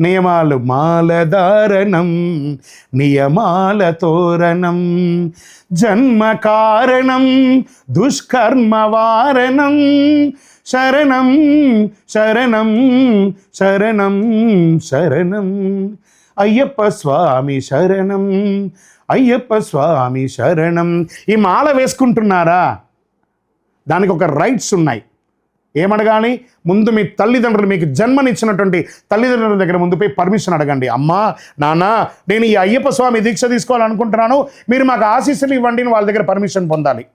నియమాలు మాలధారణం నియమాల తోరణం జన్మ కారణం దుష్కర్మ వారణం. శరణం శరణం శరణం శరణం. అయ్యప్ప స్వామి శరణం అయ్యప్ప స్వామి శరణం. ఈ మాల వేసుకుంటున్నారా? దానికి ఒక రైట్స్ ఉన్నాయి. ఏమనగాని ముందు మీ తల్లిదండ్రులు మీకు జన్మనిచ్చినటువంటి తల్లిదండ్రుల దగ్గర ముందు పోయి పర్మిషన్ అడగండి. అమ్మా నాన్న నేను ఈ అయ్యప్ప స్వామి దీక్ష తీసుకోవాలనుకుంటున్నాను. మీరు మాకు ఆశీస్సులు ఇవ్వండి అని వాళ్ళ దగ్గర పర్మిషన్ పొందాలి.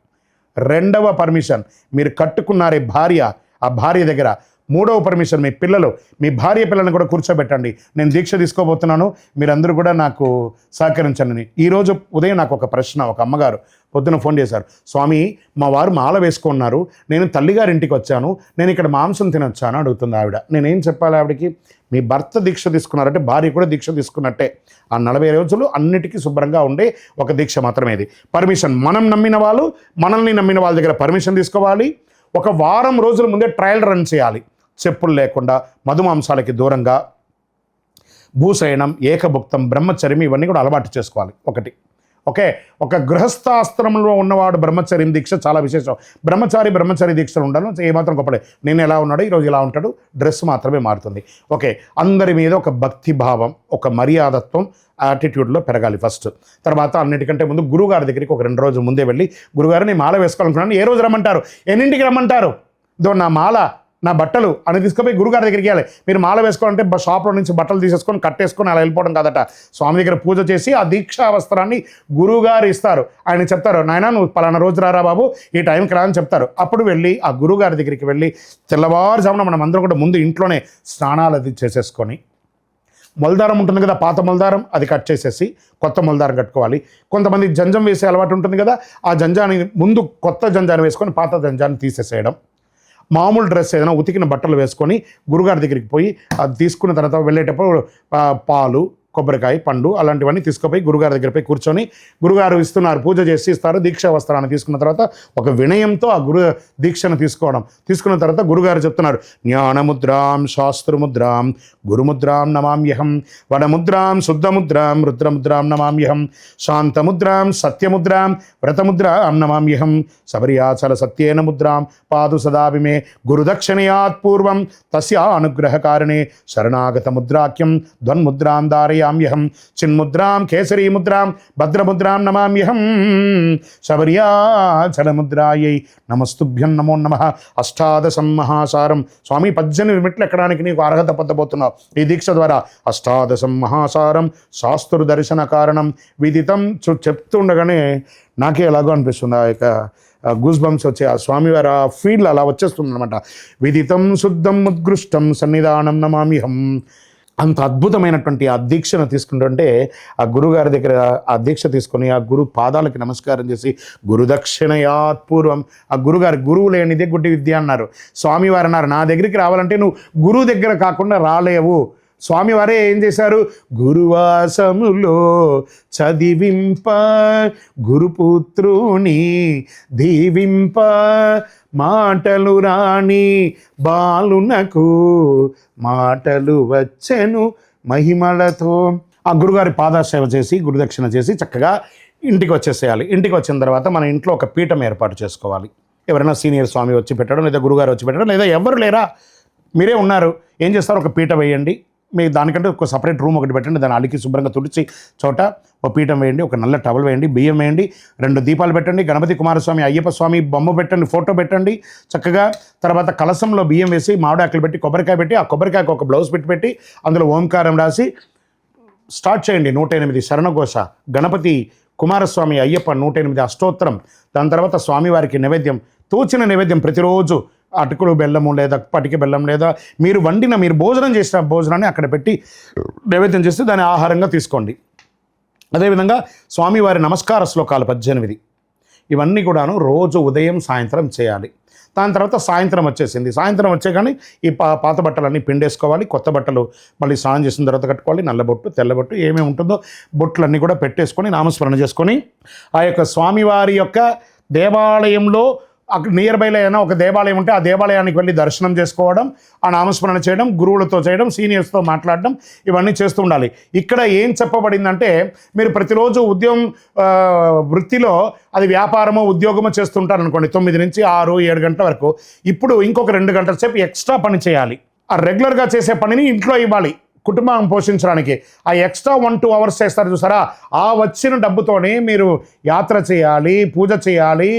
రెండవ పర్మిషన్ మీరు కట్టుకున్నారే భార్య. ఆ భార్య దగ్గర మూడవ పర్మిషన్ మీ పిల్లలు మీ భార్య పిల్లల్ని కూడా కూర్చోబెట్టండి. నేను దీక్ష తీసుకోబోతున్నాను. మీరందరూ కూడా నాకు సహకరించండి. ఈరోజు ఉదయం నాకు ఒక ప్రశ్న ఒక అమ్మగారు పొద్దున ఫోన్ చేశారు. స్వామి మా వారు మాల వేసుకున్నారు. నేను తల్లిగారి ఇంటికి వచ్చాను. నేను ఇక్కడ మాంసం తినొచ్చాను అడుగుతుంది ఆవిడ. నేనేం చెప్పాలి ఆవిడకి? మీ భర్త దీక్ష తీసుకున్నారంటే భార్య కూడా దీక్ష తీసుకున్నట్టే. ఆ నలభై రోజులు అన్నిటికీ శుభ్రంగా ఉండే ఒక దీక్ష మాత్రమే ఇది. పర్మిషన్ మనం నమ్మిన వాళ్ళు మనల్ని నమ్మిన వాళ్ళ దగ్గర పర్మిషన్ తీసుకోవాలి. ఒక వారం రోజుల ముందే ట్రయల్ రన్ చేయాలి. చెప్పులు లేకుండా మధుమాంసాలకి దూరంగా భూశయనం ఏకభుక్తం బ్రహ్మచర్యం ఇవన్నీ కూడా అలవాటు చేసుకోవాలి. ఒకటి. ఓకే? ఒక గృహస్థాస్త్రంలో ఉన్నవాడు బ్రహ్మచర్యం దీక్ష చాలా విశేషం. బ్రహ్మచారి బ్రహ్మచారి దీక్షలు ఉండాలి ఏమాత్రం గొప్పలే నేను ఎలా ఉన్నాడో ఈరోజు ఇలా ఉంటాడు. డ్రెస్ మాత్రమే మారుతుంది. ఓకే? అందరి మీద ఒక భక్తి భావం ఒక మర్యాదత్వం యాటిట్యూడ్లో పెరగాలి ఫస్ట్. తర్వాత అన్నిటికంటే ముందు గురుగారి దగ్గరికి ఒక రెండు రోజుల ముందే వెళ్ళి గురుగారు నేను మాల వేసుకోవాలనుకున్నాను. ఏ రోజు రమ్మంటారు? ఎన్నింటికి రమ్మంటారు? దో నా మాల. నా బట్టలు అని తీసుకుపోయి గురుగారి దగ్గరికి వెళ్ళాలి. మీరు మాల వేసుకోవాలంటే షాప్లో నుంచి బట్టలు తీసేసుకొని కట్టేసుకొని అలా వెళ్ళిపోవడం కాదట. స్వామి దగ్గర పూజ చేసి ఆ దీక్షా వస్త్రాన్ని గురుగారు ఇస్తారు. ఆయన చెప్తారు నాయన నువ్వు పలానా రోజు రారా బాబు ఈ టైంకి రా అని చెప్తారు. అప్పుడు వెళ్ళి ఆ గురుగారి దగ్గరికి వెళ్ళి తెల్లవారుజామున మనం అందరం కూడా ముందు ఇంట్లోనే స్నానాలు అది చేసేసుకొని మొలదారం ఉంటుంది కదా పాత మొలదారం అది కట్ చేసేసి కొత్త మొలదారం కట్టుకోవాలి. కొంతమంది జంజం వేసే అలవాటు ఉంటుంది కదా ఆ జంజాన్ని ముందు కొత్త జంజాన్ని వేసుకొని పాత జంజాన్ని తీసేసేయడం. మామూలు డ్రెస్ ఏదైనా ఉతికిన బట్టలు వేసుకొని గురుగారి దగ్గరికి పోయి అది తీసుకున్న తర్వాత వెళ్ళేటప్పుడు పాలు కొబ్బరికాయ పండు అలాంటివన్నీ తీసుకుపోయి గురుగారి దగ్గర పోయి కూర్చొని గురుగారు ఇస్తున్నారు పూజ చేసి ఇస్తారు దీక్షా వస్త్రాన్ని తీసుకున్న తర్వాత ఒక వినయంతో ఆ గురు దీక్షను తీసుకోవడం. తీసుకున్న తర్వాత గురుగారు చెప్తున్నారు జ్ఞానముద్రాం శాస్త్రముద్రాం గురుముద్రాం నమామ్యహం వనముద్రాం శుద్ధముద్రాం రుద్రముద్రాం నమామ్యహం శాంతముద్రాం సత్యముద్రాం వ్రతముద్రాం నమామ్యహం శబరియాచల సత్యేన ముద్రాం పాదు సదాభిమే గురుదక్షిణయాత్ పూర్వం తస్య అనుగ్రహకారిణే శరణాగత ముద్రాఖ్యం ధ్వన్ముద్రాం ధారయామ్యహం చిన్ముద్రాం కేసరీ ముద్రాం భద్రముద్రాం నమామ్యహం. శబర్యాచలముద్రాయై నమస్తుభ్యం నమో నమ. అష్టాదశం మహాసారం. స్వామి పద్దెనిమిది మెట్లు ఎక్కడానికి నీకు అర్హత పొందబోతున్నావు. ఈ దీక్ష ద్వారా అష్టాదశం మహాసారం శాస్త్రు దర్శన కారణం విదితం చెప్తుండగానే నాకే ఎలాగో అనిపిస్తుంది. ఆ యొక్క గూస్ బంప్స్ వచ్చే ఆ స్వామివారి ఆ ఫీల్ అలా వచ్చేస్తుంది అనమాట విదితం శుద్ధం ఉత్కృష్టం సన్నిధానం నమామిహం అంత అద్భుతమైనటువంటి ఆ దీక్షను తీసుకుంటుంటే ఆ గురుగారి దగ్గర ఆ దీక్ష తీసుకొని ఆ గురు పాదాలకి నమస్కారం చేసి గురుదక్షిణయాత్ పూర్వం ఆ గురుగారి గురువు లేనిదే గుడ్డి విద్య అన్నారు. స్వామివారు అన్నారు నా దగ్గరికి రావాలంటే నువ్వు గురువు దగ్గర కాకుండా రాలేవు. స్వామివారే ఏం చేశారు? గురువాసములో చదివింప గురుపుత్రుని దీవింప మాటలు రాణి బాలునకు మాటలు వచ్చెను మహిమలతో. ఆ గురుగారి పాదాసేవ చేసి గురుదక్షిణ చేసి చక్కగా ఇంటికి వచ్చేసేయాలి. ఇంటికి వచ్చిన తర్వాత మన ఇంట్లో ఒక పీఠం ఏర్పాటు చేసుకోవాలి. ఎవరైనా సీనియర్ స్వామి వచ్చి పెట్టడం లేదా గురుగారు వచ్చి పెట్టడం లేదా ఎవరు లేరా మీరే ఉన్నారు. ఏం చేస్తారు? ఒక పీట వేయండి. మీ దానికంటే ఒక సపరేట్ రూమ్ ఒకటి పెట్టండి దాన్ని అలికి శుభ్రంగా తుడిచి చోట ఒక పీఠం వేయండి ఒక నల్ల టవల్ వేయండి బియ్యం వేయండి రెండు దీపాలు పెట్టండి గణపతి కుమారస్వామి అయ్యప్ప స్వామి బొమ్మ పెట్టండి ఫోటో పెట్టండి. చక్కగా తర్వాత కలసంలో బియ్యం వేసి మామిడాకులు పెట్టి కొబ్బరికాయ పెట్టి ఆ కొబ్బరికాయకు ఒక బ్లౌజ్ పెట్టి పెట్టి అందులో ఓంకారం రాసి స్టార్ట్ చేయండి. నూట ఎనిమిది శరణఘోష గణపతి కుమారస్వామి అయ్యప్ప నూట ఎనిమిది అష్టోత్తరం. దాని తర్వాత స్వామివారికి నైవేద్యం తోచిన నైవేద్యం ప్రతిరోజు అటుకులు బెల్లము లేదా పటిక బెల్లం లేదా మీరు వండిన మీరు భోజనం చేసిన భోజనాన్ని అక్కడ పెట్టి నైవేద్యం చేస్తే దాన్ని ఆహారంగా తీసుకోండి. అదేవిధంగా స్వామివారి నమస్కార శ్లోకాలు పద్దెనిమిది. ఇవన్నీ కూడాను రోజు ఉదయం సాయంత్రం చేయాలి. దాని తర్వాత సాయంత్రం వచ్చేసింది. సాయంత్రం వచ్చే కానీ ఈ పా పాత బట్టలన్నీ పిండేసుకోవాలి. కొత్త బట్టలు మళ్ళీ స్నానం చేసిన తర్వాత కట్టుకోవాలి. నల్లబొట్టు తెల్లబొట్టు ఏమేమి ఉంటుందో బొట్లన్నీ కూడా పెట్టేసుకొని నామస్మరణ చేసుకొని ఆ యొక్క స్వామివారి యొక్క దేవాలయంలో అక్కడ నియర్ బైలో ఏదైనా ఒక దేవాలయం ఉంటే ఆ దేవాలయానికి వెళ్ళి దర్శనం చేసుకోవడం ఆ నామస్మరణ చేయడం గురువులతో చేయడం సీనియర్స్తో మాట్లాడడం ఇవన్నీ చేస్తూ ఉండాలి. ఇక్కడ ఏం చెప్పబడిందంటే మీరు ప్రతిరోజు ఉద్యోగం వృత్తిలో అది వ్యాపారమో ఉద్యోగమో చేస్తుంటారు అనుకోండి తొమ్మిది నుంచి ఆరు ఏడు గంటల వరకు. ఇప్పుడు ఇంకొక రెండు గంటల సేపు ఎక్స్ట్రా పని చేయాలి. ఆ రెగ్యులర్గా చేసే పనిని ఇంట్లో ఇవ్వాలి కుటుంబం పోషించడానికి. ఆ ఎక్స్ట్రా వన్ టూ అవర్స్ చేస్తారు చూసారా? ఆ వచ్చిన డబ్బుతోనే మీరు యాత్ర చేయాలి పూజ చేయాలి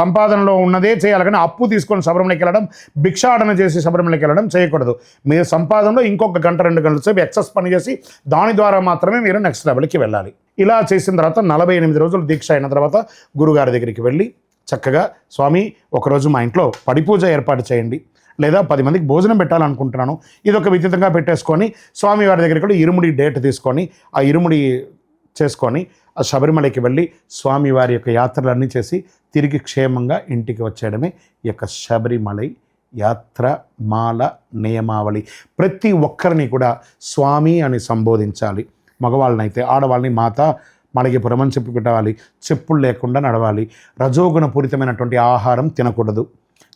సంపాదనలో ఉన్నదే చేయాలి కానీ అప్పు తీసుకొని శబరిమలకి వెళ్ళడం భిక్షాటన చేసి శబరిమలకి వెళ్ళడం చేయకూడదు. మీరు సంపాదనలో ఇంకొక గంట రెండు గంటల సేపు ఎక్సెస్ పని చేసి దాని ద్వారా మాత్రమే మీరు నెక్స్ట్ లెవెల్కి వెళ్ళాలి. ఇలా చేసిన తర్వాత నలభై ఎనిమిది రోజులు దీక్ష అయిన తర్వాత గురుగారి దగ్గరికి వెళ్ళి చక్కగా స్వామి ఒకరోజు మా ఇంట్లో పడి పూజ ఏర్పాటు చేయండి. లేదా పది మందికి భోజనం పెట్టాలనుకుంటున్నాను. ఇది ఒక విచితంగా పెట్టేసుకొని స్వామివారి దగ్గరికి కూడా ఇరుముడి డేట్ తీసుకొని ఆ ఇరుముడి చేసుకొని ఆ శబరిమలకి వెళ్ళి స్వామివారి యొక్క యాత్రలన్నీ చేసి తిరిగి క్షేమంగా ఇంటికి వచ్చేయడమే ఈ యొక్క శబరిమలై యాత్ర మాల నియమావళి. ప్రతి ఒక్కరిని కూడా స్వామి అని సంబోధించాలి. మగవాళ్ళనైతే ఆడవాళ్ళని మాత మనకి పురమని చెప్పుకోవాలి పెట్టాలి చెప్పులు లేకుండా నడవాలి. రజోగుణపూరితమైనటువంటి ఆహారం తినకూడదు.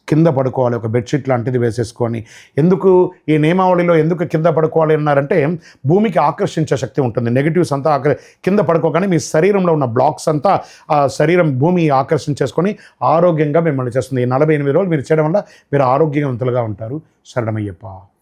కింద పడుకోవాలి ఒక బెడ్షీట్ లాంటిది వేసేసుకొని. ఎందుకు ఈ నియమావళిలో ఎందుకు కింద పడుకోవాలి అన్నారంటే భూమికి ఆకర్షించే శక్తి ఉంటుంది. నెగిటివ్స్ అంతా ఆకర్ కింద పడుకోగానే మీ శరీరంలో ఉన్న బ్లాక్స్ అంతా ఆ శరీరం భూమి ఆకర్షించేసుకొని ఆరోగ్యంగా మిమ్మల్ని చేస్తుంది. ఈ నలభై ఎనిమిది రోజులు మీరు చేయడం వల్ల మీరు ఆరోగ్యవంతులుగా ఉంటారు. శరణమయ్యప్ప.